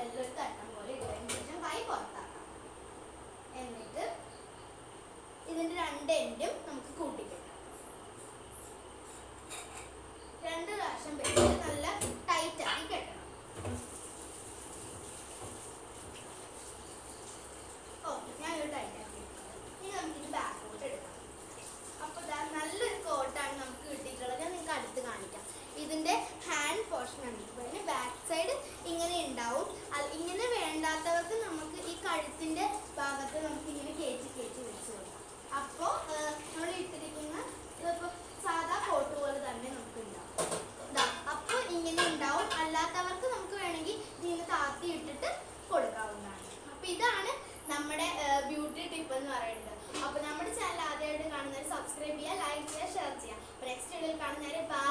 ലെവലിൽ ഒരു തട്ടം പോലെ ഇട്ടതിന് ശേഷം എന്നിട്ട് ഇതിന്റെ രണ്ട് എൻഡും നമുക്ക് കൂട്ടിക്കെട്ടാം രണ്ട് പ്രാവശ്യം വെച്ചിട്ട് നല്ല ടൈറ്റ് കെട്ടണം ഓക്കെ ഞാൻ ഒരു ടൈറ്റ് ആക്കി എടുക്കാം. ഇനി നമുക്കിത് ബാക്കോട്ട് എടുക്കാം അപ്പോൾ ദാ നല്ലൊരു കോട്ടാണ് നമുക്ക് കിട്ടിയിട്ടുള്ളത് ഞാൻ നിങ്ങൾക്ക് അടുത്ത് കാണിക്കാം ഇതിന്റെ ഹാൻഡ് പോർഷൻ ആണ് ഇതിന് ബാക്ക് സൈഡ് ഉണ്ടാവും. ഇങ്ങനെ വേണ്ടാത്തവർക്ക് നമുക്ക് ഈ കഴുത്തിന്റെ ഭാഗത്ത് നമുക്ക് ഇങ്ങനെ കയറ്റി കയറ്റി വെച്ച് കൊടുക്കാം. അപ്പോൾ നമ്മൾ ഇട്ടിരിക്കുന്ന ഇതിപ്പോൾ സാധാ കോട്ട് പോലെ തന്നെ നമുക്ക് ഉണ്ടാവും അപ്പോൾ ഇങ്ങനെ ഉണ്ടാവും. അല്ലാത്തവർക്ക് നമുക്ക് വേണമെങ്കിൽ ഇതിന് താത്തി ഇട്ടിട്ട് കൊടുക്കാവുന്നതാണ്. അപ്പോൾ ഇതാണ് നമ്മുടെ ബ്യൂട്ടി ടിപ്പ് എന്ന് പറയുന്നത്. അപ്പോൾ നമ്മുടെ ചാനൽ ആദ്യമായിട്ട് കാണുന്നവർ സബ്സ്ക്രൈബ് ചെയ്യുക ലൈക്ക് ചെയ്യുക ഷെയർ ചെയ്യുക. നെക്സ്റ്റ് വീഡിയോയിൽ കാണുന്നവരെ ബൈ